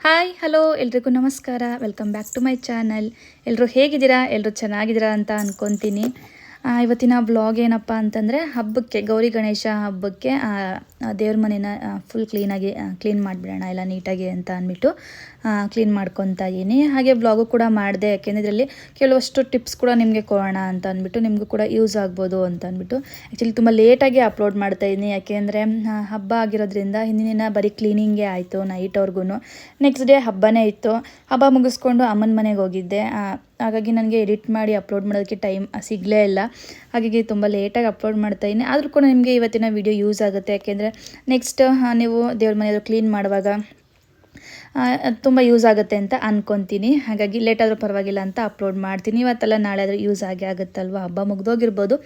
Hi, hello, ಎಲ್ರಿಗೂ ನಮಸ್ಕಾರ. Welcome back to my channel ಎಲ್ಲರೂ ಹೇಗಿದ್ದೀರಾ? ಎಲ್ಲರೂ ಚೆನ್ನಾಗಿದ್ದೀರಾ ಅಂತ ಅಂದ್ಕೊತೀನಿ ಇವತ್ತಿನ ಬ್ಲಾಗ್ ಏನಪ್ಪ ಅಂತಂದರೆ ಹಬ್ಬಕ್ಕೆ, ಗೌರಿ ಗಣೇಶ ಹಬ್ಬಕ್ಕೆ ದೇವ್ರ ಮನೇನ ಫುಲ್ ಕ್ಲೀನಾಗಿ ಕ್ಲೀನ್ ಮಾಡಿಬಿಡೋಣ, ಎಲ್ಲ ನೀಟಾಗಿ ಅಂತ ಅಂದ್ಬಿಟ್ಟು ಕ್ಲೀನ್ ಮಾಡ್ಕೊತಾ ಇದ್ದೀನಿ. ಹಾಗೆ ಬ್ಲಾಗು ಕೂಡ ಮಾಡಿದೆ, ಯಾಕೆಂದರೆ ಇದರಲ್ಲಿ ಕೆಲವಷ್ಟು ಟಿಪ್ಸ್ ಕೂಡ ನಿಮಗೆ ಕೊಡೋಣ ಅಂತ ಅಂದ್ಬಿಟ್ಟು, ನಿಮಗೂ ಕೂಡ ಯೂಸ್ ಆಗ್ಬೋದು ಅಂತ ಅಂದ್ಬಿಟ್ಟು ಆ್ಯಕ್ಚುಲಿ ತುಂಬ ಲೇಟಾಗಿ ಅಪ್ಲೋಡ್ ಮಾಡ್ತಾ ಇದ್ದೀನಿ. ಯಾಕೆಂದರೆ ಹಬ್ಬ ಆಗಿರೋದ್ರಿಂದ ಹಿಂದಿನ ದಿನ ಬರೀ ಕ್ಲೀನಿಂಗೇ ಆಯಿತು ನೈಟ್ವರೆಗೂ ನೆಕ್ಸ್ಟ್ ಡೇ ಹಬ್ಬನೇ ಇತ್ತು. ಹಬ್ಬ ಮುಗಿಸ್ಕೊಂಡು ಅಮ್ಮನ ಮನೆಗೆ ಹೋಗಿದ್ದೆ. ಹಾಗಾಗಿ ನನಗೆ ಎಡಿಟ್ ಮಾಡಿ ಅಪ್ಲೋಡ್ ಮಾಡೋದಕ್ಕೆ ಟೈಮ್ ಸಿಗಲೇ ಇಲ್ಲ. ಹಾಗಾಗಿ ತುಂಬ ಲೇಟಾಗಿ ಅಪ್ಲೋಡ್ ಮಾಡ್ತಾಯಿದ್ದೀನಿ ಆದರೂ ಕೂಡ ನಿಮಗೆ ಇವತ್ತಿನ ವಿಡಿಯೋ ಯೂಸ್ ಆಗುತ್ತೆ. ಯಾಕೆಂದರೆ ನೆಕ್ಸ್ಟ್ ನೀವು ದೇವ್ರ ಮನೆಯಲ್ಲಿ ಕ್ಲೀನ್ ಮಾಡುವಾಗ ತುಂಬ ಯೂಸ್ ಆಗುತ್ತೆ ಅಂತ ಅಂದ್ಕೊತೀನಿ ಹಾಗಾಗಿ ಲೇಟ್ ಆದರೂ ಪರವಾಗಿಲ್ಲ ಅಂತ ಅಪ್ಲೋಡ್ ಮಾಡ್ತೀನಿ. ಇವತ್ತೆಲ್ಲ ನಾಳೆ ಆದರೂ ಯೂಸ್ ಆಗಿ ಆಗುತ್ತಲ್ವ? ಹಬ್ಬ ಮುಗ್ದೋಗಿರ್ಬೋದು.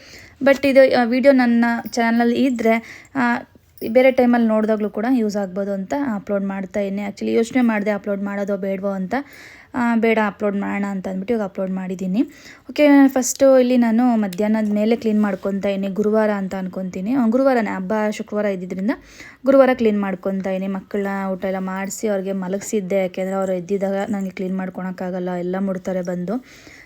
ಬಟ್ ಇದು ವಿಡಿಯೋ ನನ್ನ ಚಾನಲಲ್ಲಿ ಇದ್ದರೆ ಬೇರೆ ಟೈಮಲ್ಲಿ ನೋಡಿದಾಗಲೂ ಕೂಡ ಯೂಸ್ ಆಗ್ಬೋದು ಅಂತ ಅಪ್ಲೋಡ್ ಮಾಡ್ತಾ ಇದ್ದೀನಿ ಆ್ಯಕ್ಚುಲಿ ಯೋಚನೆ ಮಾಡಿದೆ ಅಪ್ಲೋಡ್ ಮಾಡೋದೋ ಬೇಡವೋ ಅಂತ. ಬೇಡ ಅಪ್ಲೋಡ್ ಮಾಡೋಣ ಅಂತ ಅಂದ್ಬಿಟ್ಟು ಇವಾಗ ಅಪ್ಲೋಡ್ ಮಾಡಿದ್ದೀನಿ. ಓಕೆ ಫಸ್ಟು ಇಲ್ಲಿ ನಾನು ಮಧ್ಯಾಹ್ನದ ಮೇಲೆ ಕ್ಲೀನ್ ಮಾಡ್ಕೊತಾ ಇದ್ದೀನಿ. ಗುರುವಾರ ಅಂತ ಅನ್ಕೊತೀನಿ. ಗುರುವಾರನೇ, ಹಬ್ಬ ಶುಕ್ರವಾರ ಇದ್ದಿದ್ದರಿಂದ ಗುರುವಾರ ಕ್ಲೀನ್ ಮಾಡ್ಕೊತಾ ಇದ್ದೀನಿ. ಮಕ್ಕಳನ್ನ ಊಟ ಎಲ್ಲ ಮಾಡಿಸಿ ಅವ್ರಿಗೆ ಮಲಗಿಸಿದ್ದೆ. ಯಾಕೆಂದರೆ ಅವರು ಎದ್ದಿದ್ದಾಗ ನನಗೆ ಕ್ಲೀನ್ ಮಾಡ್ಕೊಳಕ್ಕಾಗಲ್ಲ. ಎಲ್ಲ ಮುಡ್ತಾರೆ ಬಂದು.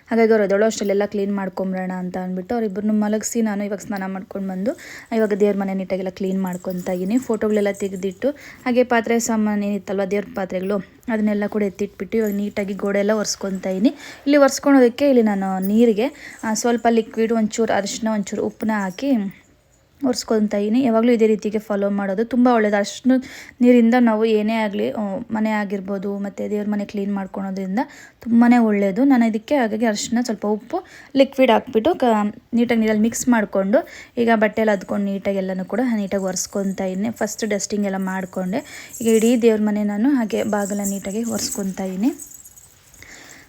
ಹಾಗಾಗಿ ಅವ್ರು ಎದೊಳೋ ಅಷ್ಟಲ್ಲೆಲ್ಲ ಕ್ಲೀನ್ ಮಾಡ್ಕೊಂಬರೋಣ ಅಂತ ಅಂದ್ಬಿಟ್ಟು ಅವ್ರಿಬ್ಬರನ್ನು ಮಲಗಿಸಿ ನಾನು ಇವಾಗ ಸ್ನಾನ ಮಾಡ್ಕೊಂಡು ಬಂದು, ಇವಾಗ ದೇವ್ರ ಮನೆ ನೀಟಾಗೆಲ್ಲ ಕ್ಲೀನ್ ಮಾಡ್ಕೊತಾ ಇದ್ದೀನಿ ಫೋಟೋಗಳೆಲ್ಲ ತೆಗೆದಿಟ್ಟು, ಹಾಗೆ ಪಾತ್ರೆ ಸಾಮಾನು ಏನಿತ್ತಲ್ವ ದೇವ್ರ ಪಾತ್ರೆಗಳು, ಅದನ್ನೆಲ್ಲ ಕೂಡ ಎತ್ತಿಟ್ಬಿಟ್ಟು ಇವಾಗ ನೀಟಾಗಿ ಗೋಡೆ ಎಲ್ಲ ಒರೆಸ್ಕೊತಾ ಇದ್ದೀನಿ ಇಲ್ಲಿ ಒರೆಸ್ಕೊಳೋದಕ್ಕೆ ಇಲ್ಲಿ ನಾನು ನೀರಿಗೆ ಸ್ವಲ್ಪ ಲಿಕ್ವಿಡ್ ಒಂಚೂರು ಅರಿಶಿನ ಒಂಚೂರು ಉಪ್ಪನ್ನ ಹಾಕಿ ಒರೆಸ್ಕೊತಾ ಇದ್ದೀನಿ ಯಾವಾಗಲೂ ಇದೇ ರೀತಿಗೆ ಫಾಲೋ ಮಾಡೋದು ತುಂಬ ಒಳ್ಳೆಯದು ಅಷ್ಟು ನೀರಿಂದ ನಾವು ಏನೇ ಆಗಲಿ ಮನೆ ಆಗಿರ್ಬೋದು, ಮತ್ತು ದೇವ್ರ ಮನೆ ಕ್ಲೀನ್ ಮಾಡ್ಕೊಳೋದ್ರಿಂದ ತುಂಬಾ ಒಳ್ಳೆಯದು ನಾನು ಇದಕ್ಕೆ ಹಾಗಾಗಿ ಅರಿಶಿನ ಸ್ವಲ್ಪ ಉಪ್ಪು ಲಿಕ್ವಿಡ್ ಹಾಕ್ಬಿಟ್ಟು ಕ, ನೀಟಾಗಿ ನೀರಲ್ಲಿ ಮಿಕ್ಸ್ ಮಾಡಿಕೊಂಡು, ಈಗ ಬಟ್ಟೆಲ್ಲ ಅದ್ಕೊಂಡು ನೀಟಾಗಿ ಎಲ್ಲನೂ ಕೂಡ ನೀಟಾಗಿ ಒರೆಸ್ಕೊತಾ ಫಸ್ಟ್ ಡಸ್ಟಿಂಗ್ ಎಲ್ಲ ಮಾಡಿಕೊಂಡೆ. ಈಗ ಇಡೀ ದೇವ್ರ ಮನೆ ನಾನು ಹಾಗೆ ಬಾಗಿಲ ನೀಟಾಗಿ ಒರೆಸ್ಕೊತಾ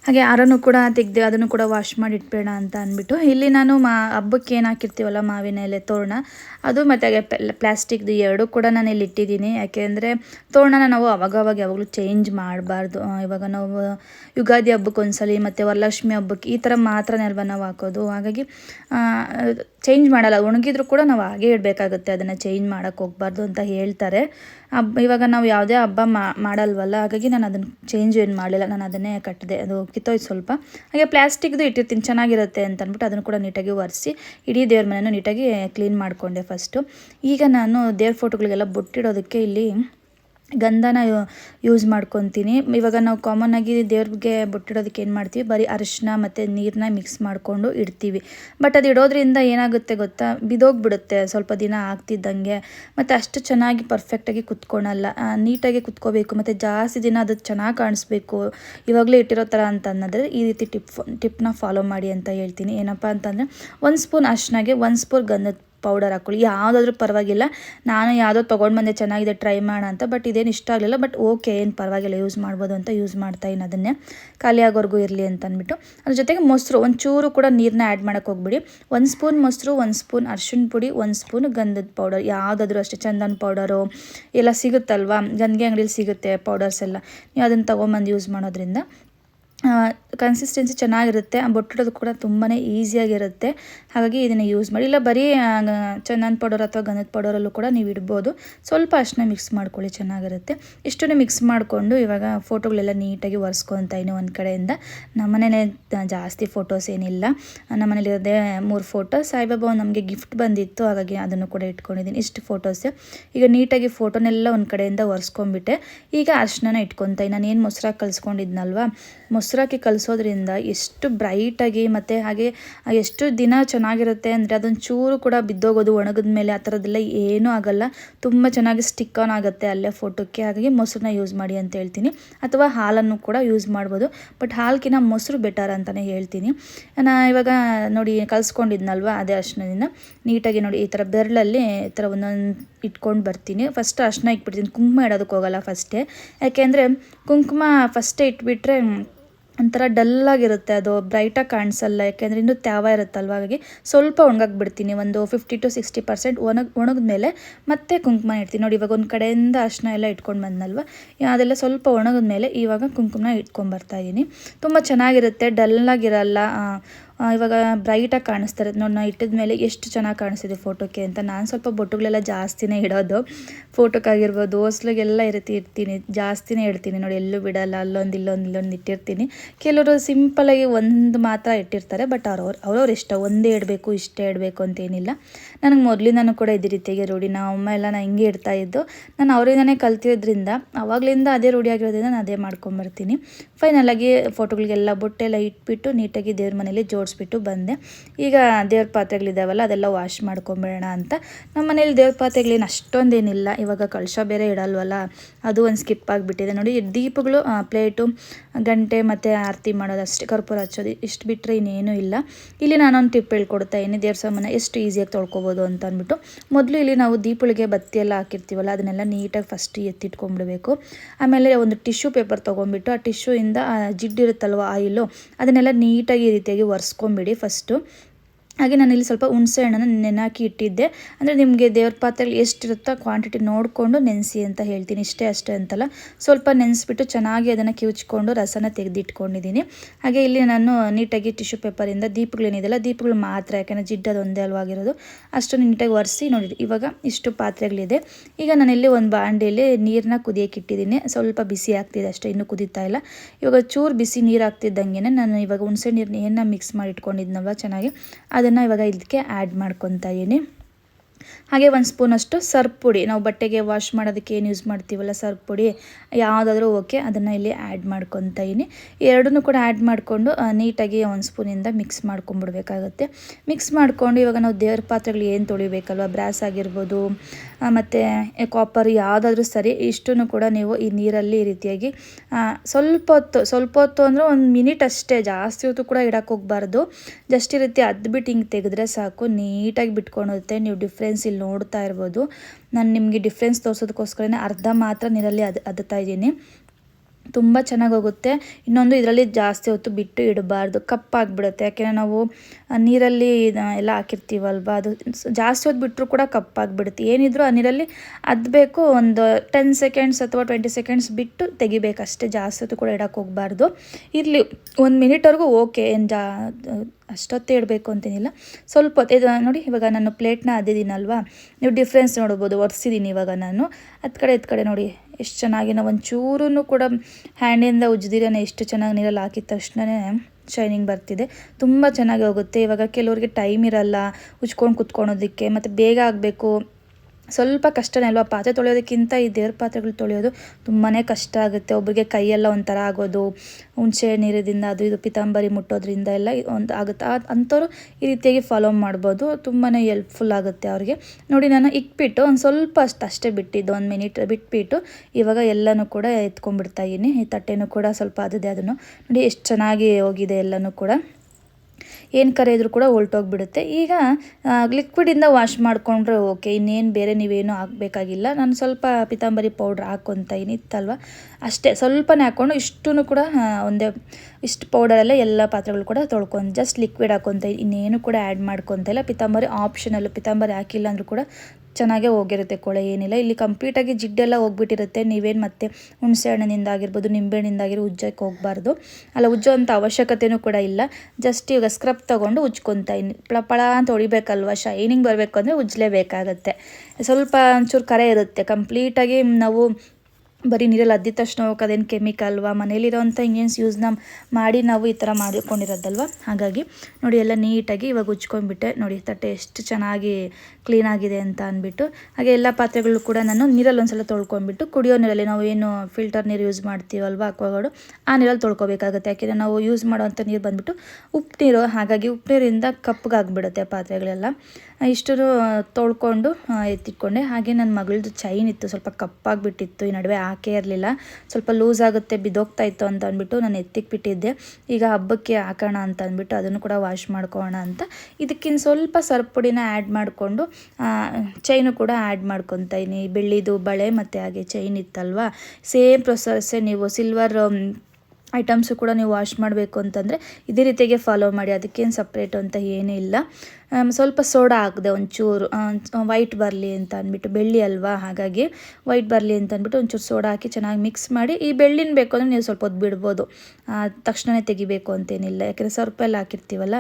ಹಾಗೆ ಆರನ್ನು ಕೂಡ ತೆಗೆದು ಅದನ್ನು ಕೂಡ ವಾಶ್ ಮಾಡಿ ಇಟ್ಬೇಡ ಅಂತ ಅಂದ್ಬಿಟ್ಟು ಇಲ್ಲಿ ನಾನು ಮಾ, ಹಬ್ಬಕ್ಕೆ ಏನು ಹಾಕಿರ್ತೀವಲ್ಲ ಮಾವಿನ ಎಲೆ, ತೋರಣ, ಅದು ಮತ್ತು ಹಾಗೆ ಪ್ಲಾಸ್ಟಿಕ್ದು ಎರಡು ಕೂಡ ನಾನು ಇಲ್ಲಿ ಇಟ್ಟಿದ್ದೀನಿ. ಯಾಕೆಂದರೆ ತೋರಣನ ನಾವು ಅವಾಗವಾಗ ಯಾವಾಗಲೂ ಚೇಂಜ್ ಮಾಡಬಾರ್ದು. ಇವಾಗ ನಾವು ಯುಗಾದಿ ಹಬ್ಬಕ್ಕೆ ಒಂದ್ಸಲಿ ಮತ್ತು ವರಲಕ್ಷ್ಮಿ ಹಬ್ಬಕ್ಕೆ ಈ ಥರ ಮಾತ್ರ ಅಲ್ವಾ ನಾವು ಹಾಕೋದು. ಹಾಗಾಗಿ ಚೇಂಜ್ ಮಾಡಲ್ಲ. ಒಣಗಿದ್ರು ಕೂಡ ನಾವು ಹಾಗೆ ಇಡಬೇಕಾಗುತ್ತೆ. ಅದನ್ನು ಚೇಂಜ್ ಮಾಡೋಕ್ಕೆ ಹೋಗ್ಬಾರ್ದು ಅಂತ ಹೇಳ್ತಾರೆ. ಹಬ್ಬ, ಇವಾಗ ನಾವು ಯಾವುದೇ ಹಬ್ಬ ಮಾಡಲ್ವಲ್ಲ. ಹಾಗಾಗಿ ನಾನು ಅದನ್ನು ಚೇಂಜ್ ಏನು ಮಾಡಲಿಲ್ಲ. ನಾನು ಅದನ್ನೇ ಕಟ್ಟಿದೆ. ಅದು ಕಿತ್ತೋಯ್ತು ಸ್ವಲ್ಪ. ಹಾಗೆ ಪ್ಲಾಸ್ಟಿಕ್ದು ಇಟ್ಟಿರ್ತೀನಿ, ಚೆನ್ನಾಗಿರುತ್ತೆ ಅಂತ ಅಂದ್ಬಿಟ್ಟು ಅದನ್ನು ಕೂಡ ನೀಟಾಗಿ ಒರೆಸಿ ಇಡೀ ದೇವ್ರ ಮನೆಯೂ ನೀಟಾಗಿ ಕ್ಲೀನ್ ಮಾಡಿಕೊಂಡೆ ಫಸ್ಟು ಈಗ ನಾನು ದೇವ್ರ ಫೋಟೋಗಳಿಗೆಲ್ಲ ಬೊಟ್ಟಿಡೋದಕ್ಕೆ ಇಲ್ಲಿ ಗಂಧನ ಯೂಸ್ ಮಾಡ್ಕೊತೀನಿ. ಇವಾಗ ನಾವು ಕಾಮನ್ ಆಗಿ ದೇವ್ರಿಗೆ ಬಿಟ್ಟಿಡೋದಕ್ಕೆ ಏನು ಮಾಡ್ತೀವಿ? ಬರೀ ಅರಿಶಿನ ಮತ್ತು ನೀರನ್ನ ಮಿಕ್ಸ್ ಮಾಡಿಕೊಂಡು ಇಡ್ತೀವಿ. ಬಟ್ ಅದು ಇಡೋದ್ರಿಂದ ಏನಾಗುತ್ತೆ ಗೊತ್ತಾ? ಬಿದೋಗ್ಬಿಡುತ್ತೆ ಸ್ವಲ್ಪ ದಿನ ಆಗ್ತಿದ್ದಂಗೆ. ಮತ್ತು ಅಷ್ಟು ಚೆನ್ನಾಗಿ ಪರ್ಫೆಕ್ಟಾಗಿ ಕುತ್ಕೊಳಲ್ಲ. ನೀಟಾಗಿ ಕುತ್ಕೋಬೇಕು. ಮತ್ತು ಜಾಸ್ತಿ ದಿನ ಅದು ಚೆನ್ನಾಗಿ ಕಾಣಿಸ್ಬೇಕು. ಇವಾಗಲೇ ಇಟ್ಟಿರೋ ಥರ ಅಂತ ಅನ್ನೋದ್ರೆ ಈ ರೀತಿ ಟಿಪ್ ಟಿಪ್ನ ಫಾಲೋ ಮಾಡಿ ಅಂತ ಹೇಳ್ತೀನಿ. ಏನಪ್ಪ ಅಂತಂದರೆ, ಒಂದು ಸ್ಪೂನ್ ಅರ್ಶಿನಾಗೆ ಒಂದು ಸ್ಪೂನ್ ಗಂಧದ ಪೌಡರ್ ಹಾಕ್ಕೊಳ್ಳಿ ಯಾವುದಾದ್ರೂ ಪರವಾಗಿಲ್ಲ. ನಾನು ಯಾವುದೋ ತೊಗೊಂಡು ಬಂದೆ, ಚೆನ್ನಾಗಿದೆ ಟ್ರೈ ಮಾಡೋಣ ಅಂತ ಬಟ್ ಇದೇನು ಇಷ್ಟ ಆಗಲಿಲ್ಲ. ಬಟ್ ಓಕೆ ಏನು ಪರವಾಗಿಲ್ಲ ಯೂಸ್ ಮಾಡ್ಬೋದು ಅಂತ ಯೂಸ್ ಮಾಡ್ತಾ ಅದನ್ನೇ. ಖಾಲಿ ಇರಲಿ ಅಂತ ಅಂದ್ಬಿಟ್ಟು. ಅದ್ರ ಜೊತೆಗೆ ಮೊಸರು, ಒಂಚೂರು ಕೂಡ ನೀರನ್ನ ಆ್ಯಡ್ ಮಾಡೋಕ್ಕೆ ಹೋಗ್ಬಿಡಿ. ಒಂದು ಸ್ಪೂನ್ ಮೊಸರು, ಒಂದು ಸ್ಪೂನ್ ಅರ್ಶಿಣ ಪುಡಿ, ಒಂದು ಸ್ಪೂನ್ ಗಂಧದ ಪೌಡರ್ ಯಾವುದಾದ್ರೂ ಅಷ್ಟೇ, ಚಂದನ ಪೌಡರು ಎಲ್ಲ ಸಿಗುತ್ತಲ್ವಾ? ಗಂಧಿಗೆ ಅಂಗಡಿಲಿ ಸಿಗುತ್ತೆ ಪೌಡರ್ಸ್ ಎಲ್ಲ. ನೀವು ಅದನ್ನು ತೊಗೊಂಬಂದು ಯೂಸ್ ಮಾಡೋದ್ರಿಂದ. ಕನ್ಸಿಸ್ಟೆನ್ಸಿ ಚೆನ್ನಾಗಿರುತ್ತೆ ಬೊಟ್ಟಿಡೋದು ಕೂಡ ತುಂಬಾ ಈಸಿಯಾಗಿರುತ್ತೆ ಹಾಗಾಗಿ ಇದನ್ನು ಯೂಸ್ ಮಾಡಿ. ಇಲ್ಲ, ಬರೀ ಚಂದನ್ ಪೌಡರ್ ಅಥವಾ ಗಂಧದ ಪೌಡರಲ್ಲೂ ಕೂಡ ನೀವು ಇಡ್ಬೋದು. ಸ್ವಲ್ಪ ಅಷ್ಟನ್ನ ಮಿಕ್ಸ್ ಮಾಡ್ಕೊಳ್ಳಿ, ಚೆನ್ನಾಗಿರುತ್ತೆ. ಇಷ್ಟನ್ನು ಮಿಕ್ಸ್ ಮಾಡಿಕೊಂಡು ಇವಾಗ ಫೋಟೋಗಳೆಲ್ಲ ನೀಟಾಗಿ ಒರೆಸ್ಕೊತಾ ಇದ್ದೀನಿ ಒಂದು ಕಡೆಯಿಂದ. ನಮ್ಮನೇಲೆ ಜಾಸ್ತಿ ಫೋಟೋಸ್ ಏನಿಲ್ಲ. ನಮ್ಮನೇಲಿರೋದೇ ಮೂರು ಫೋಟೋ ಸಾಯಿಬಾಬಾ ನಮಗೆ ಗಿಫ್ಟ್ ಬಂದಿತ್ತು, ಹಾಗಾಗಿ ಅದನ್ನು ಕೂಡ ಇಟ್ಕೊಂಡಿದ್ದೀನಿ ಇಷ್ಟು ಫೋಟೋಸ್ ಈಗ ನೀಟಾಗಿ ಫೋಟೋನೆಲ್ಲ ಒಂದು ಕಡೆಯಿಂದ ಒರೆಸ್ಕೊಂಡ್ಬಿಟ್ಟೆ. ಈಗ ಅರ್ಶನ ಇಟ್ಕೊತಾ ನಾನು ಏನು ಮೊಸರಾಗಿ ಕಲಿಸ್ಕೊಂಡಿದ್ನಲ್ವ? ಮೊಸರಾಕಿ ಕಲಿಸೋದ್ರಿಂದ ಎಷ್ಟು ಬ್ರೈಟಾಗಿ ಮತ್ತು ಹಾಗೆ ಎಷ್ಟು ದಿನ ಚೆನ್ನಾಗಿರುತ್ತೆ ಅಂದರೆ ಅದೊಂದು ಚೂರು ಕೂಡ ಬಿದ್ದೋಗೋದು ಒಣಗಿದ ಮೇಲೆ ಆ ಥರದ್ದೆಲ್ಲ ಏನೂ ಆಗಲ್ಲ. ತುಂಬ ಚೆನ್ನಾಗಿ ಸ್ಟಿಕ್ ಆನ್ ಆಗುತ್ತೆ ಅಲ್ಲೇ ಫೋಟೋಕ್ಕೆ ಹಾಗಾಗಿ ಮೊಸರನ್ನ ಯೂಸ್ ಮಾಡಿ ಅಂತ ಹೇಳ್ತೀನಿ. ಅಥವಾ ಹಾಲನ್ನು ಕೂಡ ಯೂಸ್ ಮಾಡ್ಬೋದು. ಬಟ್ ಹಾಲ್ಕಿನ ಮೊಸರು ಬೆಟರ್ ಅಂತಲೇ ಹೇಳ್ತೀನಿ. ನಾ ಇವಾಗ ನೋಡಿ ಕಲಿಸ್ಕೊಂಡಿದ್ನಲ್ವ ಅದೇ ಅರ್ಶನದಿಂದ ನೀಟಾಗಿ ನೋಡಿ ಈ ಥರ ಬೆರಳಲ್ಲಿ ಈ ಥರ ಒಂದೊಂದು ಇಟ್ಕೊಂಡು ಬರ್ತೀನಿ. ಫಸ್ಟ್ ಅರ್ಶನ ಇಟ್ಬಿಡ್ತೀನಿ. ಕುಂಕುಮ ಇಡೋದಕ್ಕೆ ಹೋಗಲ್ಲ ಫಸ್ಟೇ ಯಾಕೆಂದರೆ ಕುಂಕುಮ ಫಸ್ಟೇ ಇಟ್ಬಿಟ್ರೆ ಒಂಥರ ಡಲ್ಲಾಗಿರುತ್ತೆ, ಅದು ಬ್ರೈಟಾಗಿ ಕಾಣಿಸಲ್ಲ, ಯಾಕೆಂದರೆ ಇನ್ನೂ ತ್ಯಾವ ಇರುತ್ತಲ್ವ? ಹಾಗಾಗಿ ಸ್ವಲ್ಪ ಒಣಗಕ್ಕೆ ಬಿಡ್ತೀನಿ ಒಂದು ಫಿಫ್ಟಿ ಟು ಸಿಕ್ಸ್ಟಿ ಪರ್ಸೆಂಟ್ ಒಣಗಿ ಒಣಗಿದ ಮೇಲೆ ಮತ್ತೆ ಕುಂಕುಮ ಇಡ್ತೀನಿ. ನೋಡಿ, ಇವಾಗ ಒಂದು ಕಡೆಯಿಂದ ಅರ್ಶಿನ ಎಲ್ಲ ಇಟ್ಕೊಂಡು ಬಂದಲ್ವ ಅದೆಲ್ಲ ಸ್ವಲ್ಪ ಒಣಗಿದ ಮೇಲೆ ಇವಾಗ ಕುಂಕುಮ ಇಟ್ಕೊಂಬರ್ತಾ ಇದ್ದೀನಿ ತುಂಬ ಚೆನ್ನಾಗಿರುತ್ತೆ, ಡಲ್ಲಾಗಿರಲ್ಲ ಇವಾಗ ಬ್ರೈಟಾಗಿ ಕಾಣಿಸ್ತಾರೆ ನೋಡಿ, ನಾ ಇಟ್ಟಿದ ಮೇಲೆ ಎಷ್ಟು ಚೆನ್ನಾಗಿ ಕಾಣಿಸ್ತಿದೆ ಫೋಟೋಕ್ಕೆ ಅಂತ. ನಾನು ಸ್ವಲ್ಪ ಬೊಟ್ಟುಗಳೆಲ್ಲ ಜಾಸ್ತಿನೇ ಇಡೋದು. ಫೋಟೋಕ್ಕಾಗಿರ್ಬೋದು ಹೊಸ್ಲಿಗೆಲ್ಲ ರೀತಿ ಇಡ್ತೀನಿ. ಜಾಸ್ತಿನೇ ಇಡ್ತೀನಿ. ನೋಡಿ, ಎಲ್ಲೂ ಬಿಡಲ್ಲ. ಅಲ್ಲೊಂದು, ಇಲ್ಲೊಂದು ಇಲ್ಲೊಂದು ಇಟ್ಟಿರ್ತೀನಿ. ಕೆಲವರು ಸಿಂಪಲಾಗಿ ಒಂದು ಮಾತ್ರ ಇಟ್ಟಿರ್ತಾರೆ ಬಟ್ ಅವ್ರವ್ರು ಅವ್ರವ್ರು ಇಷ್ಟ. ಒಂದೇ ಇಡಬೇಕು, ಇಷ್ಟೇ ಇಡಬೇಕು ಅಂತೇನಿಲ್ಲ ನನಗೆ ಮೊದಲಿಂದನೂ ಕೂಡ ಇದೇ ರೀತಿಯಾಗಿ ರೂಢಿ. ನಾವು ಅಮ್ಮ ಎಲ್ಲ ನಾನು ಹಿಂಗೆ ಇಡ್ತಾ ಇದ್ದು, ನಾನು ಅವರಿಂದನೇ ಕಲ್ತಿದ್ರಿಂದ ಅವಾಗಲಿಂದ ಅದೇ ರೂಢಿ ಆಗಿರೋದ್ರಿಂದ ನಾನು ಅದೇ ಮಾಡ್ಕೊಂಬರ್ತೀನಿ. ಫೈನಲಾಗಿ ಫೋಟೋಗಳಿಗೆಲ್ಲ ಬೊಟ್ಟೆಲ್ಲ ಇಟ್ಬಿಟ್ಟು ನೀಟಾಗಿ ದೇವ್ರ ಮನೇಲಿ ಜೋಡಿಸ್ಬಿಟ್ಟು ಬಂದೆ. ಈಗ ದೇವ್ರ ಪಾತ್ರೆಗಳಿದ್ದಾವಲ್ಲ ಅದೆಲ್ಲ ವಾಶ್ ಮಾಡ್ಕೊಂಬಿಡೋಣ ಅಂತ. ನಮ್ಮ ಮನೇಲಿ ದೇವ್ರ ಪಾತ್ರೆಗಳೇನು ಅಷ್ಟೊಂದೇನಿಲ್ಲ. ಇವಾಗ ಕಳಶ ಬೇರೆ ಇಡಲ್ವಲ್ಲ. ಅದು ಒಂದು ಸ್ಕಿಪ್ ಆಗಿಬಿಟ್ಟಿದೆ. ನೋಡಿ ದೀಪಗಳು ಪ್ಲೇಟು ಗಂಟೆ ಮತ್ತು ಆರತಿ ಮಾಡೋದು ಅಷ್ಟೇ. ಕರ್ಪೂರ ಹಚ್ಚೋದು ಇಷ್ಟು ಬಿಟ್ಟರೆ ಇನ್ನೇನೂ ಇಲ್ಲ. ಇಲ್ಲಿ ನಾನೊಂದು ಟಿಪ್ ಹೇಳ್ಕೊಡ್ತಾ ಇದ್ದೀನಿ ದೇವ್ರ ಸಾಮಾನ ಎಷ್ಟು ಈಸಿಯಾಗಿ ತೊಳ್ಕೊಬೋದು. ಅಂತ ಅಂದ್ಬಿಟ್ಟು ಮೊದಲು ಇಲ್ಲಿ ನಾವು ದೀಪಗಳಿಗೆ ಬತ್ತಿ ಎಲ್ಲ ಹಾಕಿರ್ತೀವಲ್ಲ, ಅದನ್ನೆಲ್ಲ ನೀಟಾಗಿ ಫಸ್ಟ್ ಎತ್ತಿಟ್ಕೊಂಡ್ಬಿಡಬೇಕು. ಆಮೇಲೆ ಒಂದು ಟಿಶ್ಯೂ ಪೇಪರ್ ತೊಗೊಂಡ್ಬಿಟ್ಟು ಆ ಟಿಶ್ಯೂಯಿಂದ ಜಿಡ್ಡಿರುತ್ತಲ್ವ ಆಯಿಲು ಅದನ್ನೆಲ್ಲ ನೀಟಾಗಿ ಈ ರೀತಿಯಾಗಿ ಒರೆಸ್ಕೊಂಬಿಡಿ ಫಸ್ಟು ಹಾಗೆ ನಾನು ಇಲ್ಲಿ ಸ್ವಲ್ಪ ಹುಣಸೆ ಹಣ್ಣನ್ನು ನೆನಾಕಿ ಇಟ್ಟಿದ್ದೆ. ಅಂದರೆ ನಿಮಗೆ ದೇವ್ರ ಪಾತ್ರೆಯಲ್ಲಿ ಎಷ್ಟಿರುತ್ತೋ ಕ್ವಾಂಟಿಟಿ ನೋಡಿಕೊಂಡು ನೆನೆಸಿ ಅಂತ ಹೇಳ್ತೀನಿ. ಇಷ್ಟೇ ಅಷ್ಟೇ ಅಂತಲ್ಲ. ಸ್ವಲ್ಪ ನೆನೆಸ್ಬಿಟ್ಟು ಚೆನ್ನಾಗಿ ಅದನ್ನು ಕಿವುಚ್ಕೊಂಡು ರಸನ ತೆಗೆದಿಟ್ಕೊಂಡಿದ್ದೀನಿ. ಹಾಗೆ ಇಲ್ಲಿ ನಾನು ನೀಟಾಗಿ ಟಿಶ್ಯೂ ಪೇಪರಿಂದ ದೀಪಗಳೇನಿದೆಲ್ಲ ದೀಪಗಳು ಮಾತ್ರ. ಯಾಕೆಂದರೆ ಜಿಡ್ಡದು ಒಂದೇ ಅಲ್ವಾಗಿರೋದು. ಅಷ್ಟು ನೀಟಾಗಿ ಒರೆಸಿ ನೋಡಿ ಇವಾಗ ಇಷ್ಟು ಪಾತ್ರೆಗಳಿದೆ. ಈಗ ನಾನಿಲ್ಲಿ ಒಂದು ಬಾಂಡೆಯಲ್ಲಿ ನೀರನ್ನ ಕುದಿಯೋಕೆ ಇಟ್ಟಿದ್ದೀನಿ. ಸ್ವಲ್ಪ ಬಿಸಿ ಆಗ್ತಿದೆ ಅಷ್ಟೇ, ಇನ್ನೂ ಕುದೀತಾ ಇಲ್ಲ. ಇವಾಗ ಚೂರು ಬಿಸಿ ನೀರು ಆಗ್ತಿದ್ದಂಗೆ ನಾನು ಇವಾಗ ಹುಣಸೆ ನೀರನ್ನ ಮಿಕ್ಸ್ ಮಾಡಿ ಇಟ್ಕೊಂಡಿದ್ನಲ್ವ ಚೆನ್ನಾಗಿ ಅದನ್ನು ಇವಾಗ ಇದಕ್ಕೆ ಆ್ಯಡ್ ಮಾಡ್ಕೊತಾ ಇದ್ದೀನಿ. ಹಾಗೆ ಒಂದು ಸ್ಪೂನಷ್ಟು ಸರ್ಪ್ ಪುಡಿ ನಾವು ಬಟ್ಟೆಗೆ ವಾಶ್ ಮಾಡೋದಕ್ಕೆ ಏನು ಯೂಸ್ ಮಾಡ್ತೀವಲ್ಲ ಸರ್ಪ್ ಪುಡಿ ಯಾವುದಾದ್ರೂ ಓಕೆ ಅದನ್ನು ಇಲ್ಲಿ ಆ್ಯಡ್ ಮಾಡ್ಕೊತಾ ಎರಡನ್ನೂ ಕೂಡ ಆ್ಯಡ್ ಮಾಡಿಕೊಂಡು ನೀಟಾಗಿ ಒಂದು ಸ್ಪೂನಿಂದ ಮಿಕ್ಸ್ ಮಾಡ್ಕೊಂಬಿಡ್ಬೇಕಾಗತ್ತೆ. ಮಿಕ್ಸ್ ಮಾಡಿಕೊಂಡು ಇವಾಗ ನಾವು ದೇವ್ರ ಪಾತ್ರೆಗಳು ಏನು ತೊಳಿಬೇಕಲ್ವ? ಬ್ರಾಸ್ ಆಗಿರ್ಬೋದು ಮತ್ತು ಕಾಪರ್ ಯಾವುದಾದ್ರೂ ಸರಿ, ಇಷ್ಟನ್ನು ಕೂಡ ನೀವು ಈ ನೀರಲ್ಲಿ ಈ ರೀತಿಯಾಗಿ ಸ್ವಲ್ಪ ಹೊತ್ತು ಸ್ವಲ್ಪ ಹೊತ್ತು ಅಂದರೆ ಒಂದು ಮಿನಿಟ್ ಅಷ್ಟೇ. ಜಾಸ್ತಿ ಹೊತ್ತು ಕೂಡ ಇಡಕ್ಕೆ ಹೋಗ್ಬಾರ್ದು. ಜಸ್ಟ್ ಈ ರೀತಿ ಅದ್ಬಿಟ್ಟು ಹಿಂಗೆ ತೆಗೆದ್ರೆ ಸಾಕು. ನೀಟಾಗಿ ಬಿಟ್ಕೊಳುತ್ತೆ ನೀವು ಡಿಫ್ರೆನ್ಸ್ ಇಲ್ಲಿ ನೋಡ್ತಾ ಇರ್ಬೋದು. ನಾನು ನಿಮಗೆ ಡಿಫ್ರೆನ್ಸ್ ತೋರಿಸೋದಕ್ಕೋಸ್ಕರನೇ ಅರ್ಧ ಮಾತ್ರ ನೀರಲ್ಲಿ ಅದ್ ಅದ್ತಾ ಇದ್ದೀನಿ. ತುಂಬ ಚೆನ್ನಾಗಿ ಹೋಗುತ್ತೆ. ಇನ್ನೊಂದು ಇದರಲ್ಲಿ ಜಾಸ್ತಿ ಹೊತ್ತು ಬಿಟ್ಟು ಇಡಬಾರ್ದು. ಕಪ್ಪಾಗಿಬಿಡುತ್ತೆ. ಯಾಕೆಂದರೆ ನಾವು ನೀರಲ್ಲಿ ಎಲ್ಲ ಹಾಕಿರ್ತೀವಲ್ವ? ಅದು ಜಾಸ್ತಿ ಹೊತ್ತು ಬಿಟ್ಟರು ಕೂಡ ಕಪ್ಪಾಗಿಬಿಡುತ್ತೆ. ಏನಿದ್ರು ಆ ನೀರಲ್ಲಿ ಅದ್ಬೇಕು ಒಂದು ಟೆನ್ ಸೆಕೆಂಡ್ಸ್ ಅಥವಾ ಟ್ವೆಂಟಿ ಸೆಕೆಂಡ್ಸ್ ಬಿಟ್ಟು ತೆಗಿಬೇಕಷ್ಟೇ. ಜಾಸ್ತಿ ಹೊತ್ತು ಕೂಡ ಇಡೋಕ್ಕೆ ಹೋಗಬಾರ್ದು. ಇರಲಿ, ಒಂದು ಮಿನಿಟ್ವರೆಗೂ ಓಕೆ. ಏನು ಜಾ ಅಷ್ಟೊತ್ತೇ ಇಡಬೇಕು ಅಂತೇನಿಲ್ಲ. ಸ್ವಲ್ಪ ಹೊತ್ತು, ಇದು ನೋಡಿ, ಇವಾಗ ನಾನು ಪ್ಲೇಟ್ನ ಅದಿದ್ದೀನಲ್ವಾ? ನೀವು ಡಿಫ್ರೆನ್ಸ್ ನೋಡ್ಬೋದು. ಒರೆಸಿದ್ದೀನಿ ಇವಾಗ ನಾನು. ಹತ್ತು ಕಡೆ ಕಡೆ ನೋಡಿ. ಎಷ್ಟು ಚೆನ್ನಾಗಿ ನಾವು ಒಂಚೂರು ಕೂಡ ಹ್ಯಾಂಡಿಂದ ಉಜ್ದಿರೇ ಎಷ್ಟು ಚೆನ್ನಾಗಿ ನೀರಲ್ಲಿ ಹಾಕಿದ ತಕ್ಷಣವೇ ಶೈನಿಂಗ್ ಬರ್ತಿದೆ. ತುಂಬ ಚೆನ್ನಾಗಿ ಹೋಗುತ್ತೆ. ಇವಾಗ ಕೆಲವ್ರಿಗೆ ಟೈಮ್ ಇರಲ್ಲ. ಉಜ್ಕೊಂಡು ಕುತ್ಕೊಳೋದಕ್ಕೆ. ಮತ್ತು ಬೇಗ ಆಗಬೇಕು. ಸ್ವಲ್ಪ ಕಷ್ಟನೇ ಅಲ್ವಾ? ಪಾತ್ರೆ ತೊಳೆಯೋದಕ್ಕಿಂತ ಈ ದೇವ್ರ ಪಾತ್ರೆಗಳು ತೊಳೆಯೋದು ತುಂಬಾ ಕಷ್ಟ ಆಗುತ್ತೆ. ಒಬ್ಬರಿಗೆ ಕೈಯೆಲ್ಲ ಒಂಥರ ಆಗೋದು, ಹುಣಸೆ ನೀರಿದಿಂದ ಅದು ಇದು, ಪಿತಾಂಬರಿ ಮುಟ್ಟೋದ್ರಿಂದ ಎಲ್ಲ ಒಂದು ಆಗುತ್ತೆ. ಅಂಥವ್ರು ಈ ರೀತಿಯಾಗಿ ಫಾಲೋ ಮಾಡ್ಬೋದು. ತುಂಬಾ ಹೆಲ್ಪ್ಫುಲ್ ಆಗುತ್ತೆ ಅವ್ರಿಗೆ. ನೋಡಿ, ನಾನು ಇಕ್ಬಿಟ್ಟು ಒಂದು ಸ್ವಲ್ಪ ಅಷ್ಟು ಅಷ್ಟೇ ಬಿಟ್ಟಿದ್ದು, ಒಂದು ಮಿನಿಟ್ ಬಿಟ್ಬಿಟ್ಟು ಇವಾಗ ಎಲ್ಲನೂ ಕೂಡ ಎತ್ಕೊಂಡ್ಬಿಡ್ತಾ ಇದ್ದೀನಿ. ಈ ತಟ್ಟೆನೂ ಕೂಡ ಸ್ವಲ್ಪ ಅದಿದೆ ಅದನ್ನು. ನೋಡಿ, ಎಷ್ಟು ಚೆನ್ನಾಗಿ ಹೋಗಿದೆ ಎಲ್ಲನೂ ಕೂಡ. ಏನು ಕರೆ ಇದ್ರೂ ಕೂಡ ಹೊಲ್ಟೋಗ್ಬಿಡುತ್ತೆ. ಈಗ ಲಿಕ್ವಿಡಿಂದ ವಾಶ್ ಮಾಡಿಕೊಂಡ್ರೆ ಓಕೆ ಇನ್ನೇನು ಬೇರೆ ನೀವೇನು ಹಾಕಬೇಕಾಗಿಲ್ಲ. ನಾನು ಸ್ವಲ್ಪ ಪಿತಾಂಬರಿ ಪೌಡ್ರ್ ಹಾಕ್ಕೊತ ಏನಿತ್ತಲ್ವ ಅಷ್ಟೇ, ಸ್ವಲ್ಪನೇ ಹಾಕ್ಕೊಂಡು ಇಷ್ಟೂ ಕೂಡ ಒಂದೇ ಇಷ್ಟು ಪೌಡರಲ್ಲೇ ಎಲ್ಲ ಪಾತ್ರೆಗಳು ಕೂಡ ತೊಳ್ಕೊಂಡು ಜಸ್ಟ್ ಲಿಕ್ವಿಡ್ ಹಾಕ್ಕೊತ ಇನ್ನೇನು ಕೂಡ ಆ್ಯಡ್ ಮಾಡ್ಕೊತ ಇಲ್ಲ. ಪಿತಾಂಬರಿ ಆಪ್ಷನಲ್ಲು ಪಿತಾಂಬರಿ ಹಾಕಿಲ್ಲ ಅಂದರೂ ಕೂಡ ಚೆನ್ನಾಗೇ ಹೋಗಿರುತ್ತೆ ಕೊಳೆ ಏನಿಲ್ಲ. ಇಲ್ಲಿ ಕಂಪ್ಲೀಟಾಗಿ ಜಿಡ್ಡೆಲ್ಲ ಹೋಗ್ಬಿಟ್ಟಿರುತ್ತೆ. ನೀವೇನು ಮತ್ತೆ ಹುಣಸೆ ಹಣ್ಣಿನಿಂದ ಆಗಿರ್ಬೋದು, ನಿಂಬೆಹಣ್ಣಿಂದ ಉಜ್ಜಕ್ಕೆ ಹೋಗಬಾರ್ದು. ಅಲ್ಲ ಉಜ್ಜೋ ಅಂಥ ಅವಶ್ಯಕತೆಯೂ ಕೂಡ ಇಲ್ಲ. ಜಸ್ಟ್ ಇವಾಗ ಸ್ಕ್ರಬ್ ತೊಗೊಂಡು ಉಜ್ಕೊತಾ ಇನ್ನು ಪಳ ಅಂತ ಹೊಡಿಬೇಕಲ್ವ? ಶೈನಿಂಗ್ ಬರಬೇಕು ಅಂದರೆ ಉಜ್ಲೇಬೇಕಾಗತ್ತೆ. ಸ್ವಲ್ಪ ಒಂಚೂರು ಕರೆ ಇರುತ್ತೆ. ಕಂಪ್ಲೀಟಾಗಿ ನಾವು ಬರೀ ನೀರಲ್ಲಿ ಅದ್ದಿದ ತಕ್ಷಣ ಹೋಗಕ್ಕೆ ಅದೇನು ಕೆಮಿಕಲ್ವಾ ಮನೇಲಿರೋವಂಥ ಇಂಗ್ರೀಡಿಯನ್ಸ್ ಯೂಸ್ನ ಮಾಡಿ ನಾವು ಈ ಥರ ಮಾಡಿಕೊಂಡಿರೋದಲ್ವ? ಹಾಗಾಗಿ ನೋಡಿ ಎಲ್ಲ ನೀಟಾಗಿ ಇವಾಗ ಉಜ್ಕೊಂಡ್ಬಿಟ್ಟೆ. ನೋಡಿ ತಟ್ಟೆ ಎಷ್ಟು ಚೆನ್ನಾಗಿ ಕ್ಲೀನ್ ಆಗಿದೆ ಅಂತ ಅಂದ್ಬಿಟ್ಟು, ಹಾಗೆ ಎಲ್ಲ ಪಾತ್ರೆಗಳು ಕೂಡ ನಾನು ನೀರಲ್ಲಿ ಒಂದ್ಸಲ ತೊಳ್ಕೊಂಡ್ಬಿಟ್ಟು, ಕುಡಿಯೋ ನೀರಲ್ಲಿ ನಾವು ಏನು ಫಿಲ್ಟರ್ ನೀರು ಯೂಸ್ ಮಾಡ್ತೀವಲ್ವ ಅಕ್ವಾಗಳು ಆ ನೀರಲ್ಲಿ ತೊಳ್ಕೊಬೇಕಾಗುತ್ತೆ. ಯಾಕೆಂದರೆ ನಾವು ಯೂಸ್ ಮಾಡೋವಂಥ ನೀರು ಬಂದ್ಬಿಟ್ಟು ಉಪ್ಪು ನೀರು, ಹಾಗಾಗಿ ಉಪ್ಪು ನೀರಿಂದ ಕಪ್ಪಗಾಗ್ಬಿಡುತ್ತೆ ಪಾತ್ರೆಗಳೆಲ್ಲ. ಇಷ್ಟು ತೊಳ್ಕೊಂಡು ಎತ್ತಿಟ್ಕೊಂಡೆ. ಹಾಗೆ ನನ್ನ ಮಗಳದ್ದು ಚೈನ್ ಇತ್ತು, ಸ್ವಲ್ಪ ಕಪ್ಪಾಗಿಬಿಟ್ಟಿತ್ತು. ಈ ನಡುವೆ ಹಾಕೇ ಇರಲಿಲ್ಲ. ಸ್ವಲ್ಪ ಲೂಸ್ ಆಗುತ್ತೆ, ಬಿದ್ದೋಗ್ತಾ ಇತ್ತು ಅಂತ ಅಂದ್ಬಿಟ್ಟು ನಾನು ಎತ್ತಿಕ್ ಬಿಟ್ಟಿದ್ದೆ ಈಗ ಹಬ್ಬಕ್ಕೆ ಹಾಕೋಣ ಅಂತ ಅಂದ್ಬಿಟ್ಟು ಅದನ್ನು ಕೂಡ ವಾಶ್ ಮಾಡ್ಕೊಳ್ಳೋಣ ಅಂತ. ಇದಕ್ಕಿಂತ ಸ್ವಲ್ಪ ಸರ್ಪ್ ಪುಡಿನ ಆ್ಯಡ್ ಮಾಡಿಕೊಂಡು ಚೈನು ಕೂಡ ಆ್ಯಡ್ ಮಾಡ್ಕೊತಾ ಇದ್ದೀನಿ ಬೆಳ್ಳಿದು, ಬಳೆ ಮತ್ತು ಹಾಗೆ ಚೈನ್ ಇತ್ತಲ್ವಾ? ಸೇಮ್ ಪ್ರೊಸೆಸ್ಸೇ ನೀವು ಸಿಲ್ವರ್ ಐಟಮ್ಸು ಕೂಡ ನೀವು ವಾಶ್ ಮಾಡಬೇಕು ಅಂತಂದರೆ ಇದೇ ರೀತಿಗೆ ಫಾಲೋ ಮಾಡಿ, ಅದಕ್ಕೇನು ಸಪ್ರೇಟ್ ಅಂತ ಏನೂ ಇಲ್ಲ. ಸ್ವಲ್ಪ ಸೋಡಾ ಹಾಕಿದೆ ಒಂಚೂರು ವೈಟ್ ಬರಲಿ ಅಂತ ಅಂದ್ಬಿಟ್ಟು, ಬೆಳ್ಳಿ ಅಲ್ವಾ ಹಾಗಾಗಿ ವೈಟ್ ಬರಲಿ ಅಂತ ಅಂದ್ಬಿಟ್ಟು ಒಂಚೂರು ಸೋಡಾ ಹಾಕಿ ಚೆನ್ನಾಗಿ ಮಿಕ್ಸ್ ಮಾಡಿ, ಈ ಬೆಳ್ಳಿನ ಬೇಕು ಅಂದರೆ ನೀವು ಸ್ವಲ್ಪ ಹೊತ್ತು ಬಿಡ್ಬೋದು. ತಕ್ಷಣವೇ ತೆಗಿಬೇಕು ಅಂತೇನಿಲ್ಲ, ಯಾಕೆಂದರೆ ಸ್ವಲ್ಪ ಎಲ್ಲ ಹಾಕಿರ್ತೀವಲ್ಲ.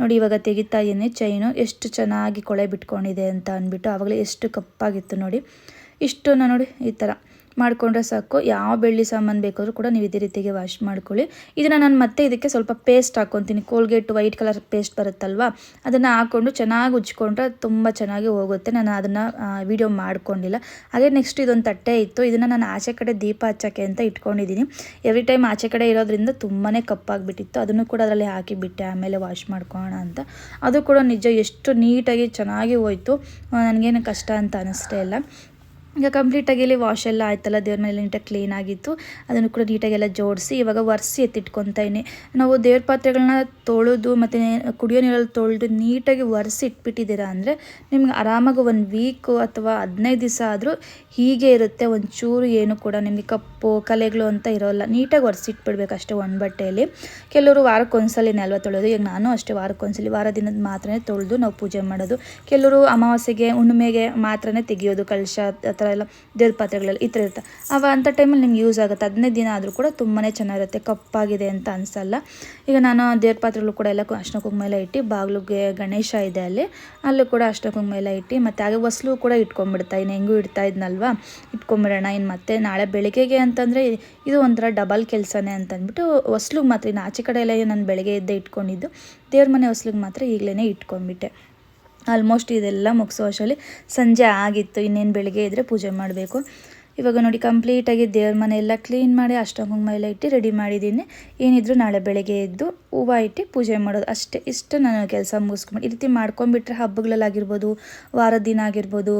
ನೋಡಿ ಇವಾಗ ತೆಗಿತಾ ಇದ್ದೀನಿ ಚೈನು ಎಷ್ಟು ಚೆನ್ನಾಗಿ ಕೊಳೆ ಬಿಟ್ಕೊಂಡಿದೆ ಅಂತ ಅಂದ್ಬಿಟ್ಟು ಆವಾಗಲೇ ಎಷ್ಟು ಕಪ್ಪಾಗಿತ್ತು ನೋಡಿ. ಇಷ್ಟನ್ನು ನೋಡಿ, ಈ ಥರ. ಮಾಡಿಕೊಂಡ್ರೆ ಸಾಕು. ಯಾವ ಬೆಳ್ಳಿ ಸಾಮಾನು ಬೇಕಾದರೂ ಕೂಡ ನೀವು ಇದೇ ರೀತಿಗೆ ವಾಶ್ ಮಾಡ್ಕೊಳ್ಳಿ. ಇದನ್ನು ನಾನು ಮತ್ತೆ ಇದಕ್ಕೆ ಸ್ವಲ್ಪ ಪೇಸ್ಟ್ ಹಾಕ್ಕೊತೀನಿ ಕೋಲ್ಗೇಟ್ ವೈಟ್ ಕಲರ್ ಪೇಸ್ಟ್ ಬರುತ್ತಲ್ವಾ? ಅದನ್ನು ಹಾಕ್ಕೊಂಡು ಚೆನ್ನಾಗಿ ಉಜ್ಕೊಂಡ್ರೆ ತುಂಬ ಚೆನ್ನಾಗಿ ಹೋಗುತ್ತೆ. ನಾನು ಅದನ್ನು ವಿಡಿಯೋ ಮಾಡ್ಕೊಂಡಿಲ್ಲ. ಹಾಗೆ ನೆಕ್ಸ್ಟ್ ಇದೊಂದು ತಟ್ಟೆ ಇತ್ತು. ಇದನ್ನು ನಾನು ಆಚೆ ಕಡೆ ದೀಪ ಹಚ್ಚೋಕ್ಕೆ ಅಂತ ಇಟ್ಕೊಂಡಿದ್ದೀನಿ. ಎವ್ರಿ ಟೈಮ್ ಆಚೆ ಕಡೆ ಇರೋದ್ರಿಂದ ತುಂಬಾ ಕಪ್ಪಾಗಿಬಿಟ್ಟಿತ್ತು. ಅದನ್ನು ಕೂಡ ಅದರಲ್ಲಿ ಹಾಕಿಬಿಟ್ಟೆ. ಆಮೇಲೆ ವಾಶ್ ಮಾಡ್ಕೋಣ ಅಂತ. ಅದು ಕೂಡ ನಿಜ ಎಷ್ಟು ನೀಟಾಗಿ ಚೆನ್ನಾಗಿ ಹೋಯ್ತು. ನನಗೇನು ಕಷ್ಟ ಅಂತ ಅನ್ನಿಸ್ತೇ ಇಲ್ಲ. ಈಗ ಕಂಪ್ಲೀಟಾಗಿ ಇಲ್ಲಿ ವಾಶ್ ಎಲ್ಲ ಆಯ್ತಲ್ಲ, ದೇವ್ರ ಮೇಲೆ ನೀಟಾಗಿ ಕ್ಲೀನ್ ಆಗಿತ್ತು. ಅದನ್ನು ಕೂಡ ನೀಟಾಗೆಲ್ಲ ಜೋಡಿಸಿ ಇವಾಗ ಒರೆಸಿ ಎತ್ತಿಟ್ಕೊತಾಯಿನಿ ನಾವು ದೇವ್ರ ಪಾತ್ರೆಗಳನ್ನ ತೊಳೆದು ಮತ್ತು ಕುಡಿಯೋ ನೀರಲ್ಲಿ ತೊಳೆದು ನೀಟಾಗಿ ಒರೆಸಿ ಇಟ್ಬಿಟ್ಟಿದ್ದೀರಾ ಅಂದರೆ ನಿಮ್ಗೆ ಆರಾಮಾಗಿ ಒಂದು ವೀಕು ಅಥವಾ ಹದಿನೈದು ದಿವಸ ಆದರೂ ಹೀಗೆ ಇರುತ್ತೆ, ಒಂಚೂರು ಏನು ಕೂಡ ನಿಮಗೆ ಕಪ್ಪು, ಕಲೆಗಳು ಅಂತ ಇರೋಲ್ಲ. ನೀಟಾಗಿ ಒರೆಸಿಟ್ಬಿಡ್ಬೇಕು ಅಷ್ಟೇ ಒಂದು ಬಟ್ಟೆಯಲ್ಲಿ. ಕೆಲವರು ವಾರಕ್ಕೆ ಒಂದ್ಸಲಿನೇ ಅಲ್ವಾ ತೊಳೆಯೋದು ಈಗ ನಾನು ಅಷ್ಟೇ ವಾರಕ್ಕೆ ಒಂದ್ಸಲಿ ವಾರ ದಿನದ ಮಾತ್ರ ತೊಳೆದು ನಾವು ಪೂಜೆ ಮಾಡೋದು. ಕೆಲವರು ಅಮಾವಾಸ್ಯೆಗೆ, ಹುಣ್ಣಿಮೆಗೆ ಮಾತ್ರನೇ ತೆಗೆಯೋದು ಕಳಶ ಥರ ಎಲ್ಲ ದೇವ್ರ ಪಾತ್ರೆಗಳೆಲ್ಲ ಈ ಥರ ಇರುತ್ತೆ. ಅವ ಅಂಥ ಟೈಮಲ್ಲಿ ನಿಮ್ಗೆ ಯೂಸ್ ಆಗುತ್ತೆ. ಹದಿನೈದು ದಿನ ಆದರೂ ಕೂಡ ತುಂಬಾ ಚೆನ್ನಾಗಿರುತ್ತೆ. ಕಪ್ಪಾಗಿದೆ ಅಂತ ಅನಿಸಲ್ಲ. ಈಗ ನಾನು ದೇವ್ರ ಪಾತ್ರೆಗಳು ಕೂಡ ಎಲ್ಲ ಅರ್ಶಿನ ಕುಂಕುಮ ಎಲ್ಲ ಇಟ್ಟು ಬಾಗಿಲಿಗೆ ಗಣೇಶ ಇದೆ ಅಲ್ಲಿ. ಅಲ್ಲೂ ಕೂಡ ಅರ್ಶಿನ ಕುಂಕುಮ ಎಲ್ಲ ಇಟ್ಟು ಮತ್ತು ಹಾಗೆ ಹೊಸ್ಲು ಕೂಡ ಇಟ್ಕೊಂಡ್ಬಿಡ್ತಾ ಇನ್ನು ಹೆಂಗೂ ಇಡ್ತಾ ಇದ್ನಲ್ವಾ? ಇಟ್ಕೊಂಬಿಡೋಣ ಇನ್ನು ಮತ್ತೆ ನಾಳೆ ಬೆಳಗ್ಗೆಗೆ ಅಂತಂದರೆ ಇದು ಒಂಥರ ಡಬಲ್ ಕೆಲಸನೇ ಅಂತ ಅಂದ್ಬಿಟ್ಟು ಹೊಸ್ಲಿಗೆ ಮಾತ್ರ ಇನ್ನು ಆಚೆ ಕಡೆ ಎಲ್ಲ ನಾನು ಬೆಳಗ್ಗೆ ಎದ್ದೆ ಇಟ್ಕೊಂಡಿದ್ದು. ದೇವ್ರ ಮನೆ ಹೊಸ್ಲಿಗೆ ಮಾತ್ರ ಈಗಲೇ ಇಟ್ಕೊಂಡ್ಬಿಟ್ಟೆ. ಆಲ್ಮೋಸ್ಟ್ ಇದೆಲ್ಲ ಮುಗಿಸೋ ಅಷ್ಟರಲ್ಲಿ ಸಂಜೆ ಆಗಿತ್ತು, ಇನ್ನೇನು ಬೆಳಿಗ್ಗೆ ಇದ್ದರೆ ಪೂಜೆ ಮಾಡಬೇಕು. ಇವಾಗ ನೋಡಿ, ಕಂಪ್ಲೀಟಾಗಿ ದೇವ್ರ ಮನೆ ಎಲ್ಲ ಕ್ಲೀನ್ ಮಾಡಿ ಅಷ್ಟಕುಂಕುಮ ಎಲ್ಲ ಇಟ್ಟು ರೆಡಿ ಮಾಡಿದ್ದೀನಿ. ಏನಿದ್ರು ನಾಳೆ ಬೆಳಗ್ಗೆ ಎದ್ದು ಹೂವು ಇಟ್ಟು ಪೂಜೆ ಮಾಡೋದು ಅಷ್ಟೇ. ಇಷ್ಟು ನಾನು ಕೆಲಸ ಮುಗಿಸ್ಕೊಂಡು ಈ ರೀತಿ ಮಾಡ್ಕೊಂಡ್ಬಿಟ್ರೆ ಹಬ್ಬಗಳಲ್ಲಾಗಿರ್ಬೋದು ವಾರದ ದಿನ ಆಗಿರ್ಬೋದು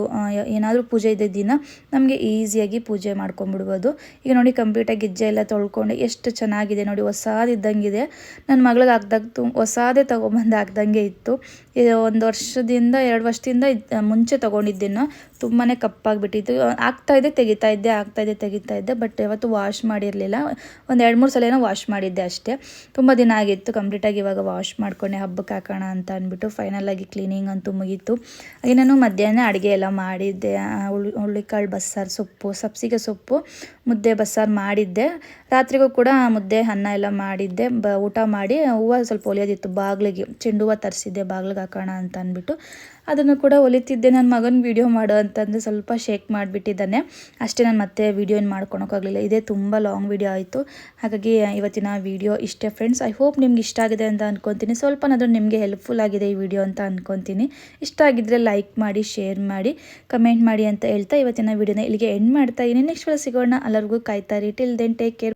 ಏನಾದರೂ ಪೂಜೆ ಇದ್ದ ದಿನ ನಮಗೆ ಈಸಿಯಾಗಿ ಪೂಜೆ ಮಾಡ್ಕೊಂಬಿಡ್ಬೋದು ಈಗ ನೋಡಿ ಕಂಪ್ಲೀಟಾಗಿ ಗೆಜ್ಜೆ ಎಲ್ಲ ತೊಳ್ಕೊಂಡು ಎಷ್ಟು ಚೆನ್ನಾಗಿದೆ ನೋಡಿ, ಹೊಸಾದಿದ್ದಂಗಿದೆ. ನನ್ನ ಮಗಳಿಗೆ ಹಾಕ್ದಾಗ ತು, ಹೊಸಾದೇ ತೊಗೊಂಬಂದು ಹಾಕ್ದಂಗೆ ಇತ್ತು. ಒಂದು ವರ್ಷದಿಂದ, ಎರಡು ವರ್ಷದಿಂದ ಮುಂಚೆ ತೊಗೊಂಡಿದ್ದೇನು ತುಂಬಾ ಕಪ್ಪಾಗಿಬಿಟ್ಟಿತ್ತು. ಆಗ್ತಾ ಇದೆ, ತೆಗಿತಾ ಇದ್ದೆ, ಆಗ್ತಾ ಇದೆ, ತೆಗಿತಾ ಇದ್ದೆ, ಬಟ್ ಯಾವತ್ತು ವಾಶ್ ಮಾಡಿರಲಿಲ್ಲ. ಒಂದು ಎರಡು ಮೂರು ಸಲ ಏನೋ ವಾಶ್ ಮಾಡಿದ್ದೆ ಅಷ್ಟೇ. ತುಂಬ ದಿನ ಆಗಿತ್ತು. ಕಂಪ್ಲೀಟಾಗಿ ಇವಾಗ ವಾಶ್ ಮಾಡ್ಕೊಂಡೆ, ಹಬ್ಬಕ್ಕೆ ಹಾಕೋಣ ಅಂತ ಅಂದ್ಬಿಟ್ಟು ಫೈನಲಾಗಿ ಕ್ಲೀನಿಂಗ್ ಅಂತೂ ಮುಗೀತು. ಹಾಗೆ ನಾನು ಮಧ್ಯಾಹ್ನ ಅಡುಗೆ ಎಲ್ಲ ಮಾಡಿದ್ದೆ. ಹುಳ್ಳಿಕಾಳು ಬಸ್ಸಾರು ಸೊಪ್ಪು, ಸಬ್ಸಿಗೆ ಸೊಪ್ಪು, ಮುದ್ದೆ ಬಸ್ಸಾರು ಮಾಡಿದ್ದೆ. ರಾತ್ರಿಗೂ ಕೂಡ ಮುದ್ದೆ, ಅನ್ನ ಎಲ್ಲ ಮಾಡಿದ್ದೆ. ಬ, ಊಟ ಮಾಡಿ, ಹೂವು ಸ್ವಲ್ಪ ಒಲಿಯೋದಿತ್ತು, ಬಾಗಿಲಿಗೆ ಚೆಂಡು ಹೂವು ತರಿಸಿದ್ದೆ, ಬಾಗಿಲಿಗೆ ಹಾಕೋಣ ಅಂತ ಅಂದ್ಬಿಟ್ಟು. ಅದನ್ನು ಕೂಡ ಒಲಿತಿದ್ದೆ. ನನ್ನ ಮಗನ ವೀಡಿಯೋ ಮಾಡು ಅಂತಂದು ಸ್ವಲ್ಪ ಶೇಕ್ ಮಾಡಿಬಿಟ್ಟಿದ್ದಾನೆ. ಅಷ್ಟೇ ನಾನು ಮತ್ತೆ ವೀಡಿಯೋ ಏನು ಮಾಡ್ಕೊಳಕ್ಕಾಗಲಿಲ್ಲ ಇದೇ ತುಂಬ ಲಾಂಗ್ ವೀಡಿಯೋ ಆಯಿತು. ಹಾಗಾಗಿ ಇವತ್ತಿನ ವೀಡಿಯೋ ಇಷ್ಟೇ ಫ್ರೆಂಡ್ಸ್ ಐ ಹೋಪ್ ನಿಮ್ಗೆ ಇಷ್ಟ ಆಗಿದೆ ಅಂತ ಅನ್ಕೊತೀನಿ. ಸ್ವಲ್ಪನಾದರೂ ನಿಮಗೆ ಹೆಲ್ಪ್ಫುಲ್ ಆಗಿದೆ ಈ ವಿಡಿಯೋ ಅಂತ ಅಂದ್ಕೊತೀನಿ ಇಷ್ಟ ಆಗಿದ್ದರೆ ಲೈಕ್ ಮಾಡಿ ಶೇರ್ ಮಾಡಿ ಕಮೆಂಟ್ ಮಾಡಿ ಅಂತ ಹೇಳ್ತಾ ಇವತ್ತಿನ ವೀಡಿಯೋನ ಇಲ್ಲಿಗೆ ಎಂಡ್ ಮಾಡ್ತಾ ಇದ್ದೀನಿ. ನೆಕ್ಸ್ಟ್ ಸಿಗೋಣ. ಎಲ್ಲರಿಗೂ ಕಾಯ್ತಾ ರೀ ಟಿಲ್ ದೆನ್ ಟೇಕ್ ಕೇರ್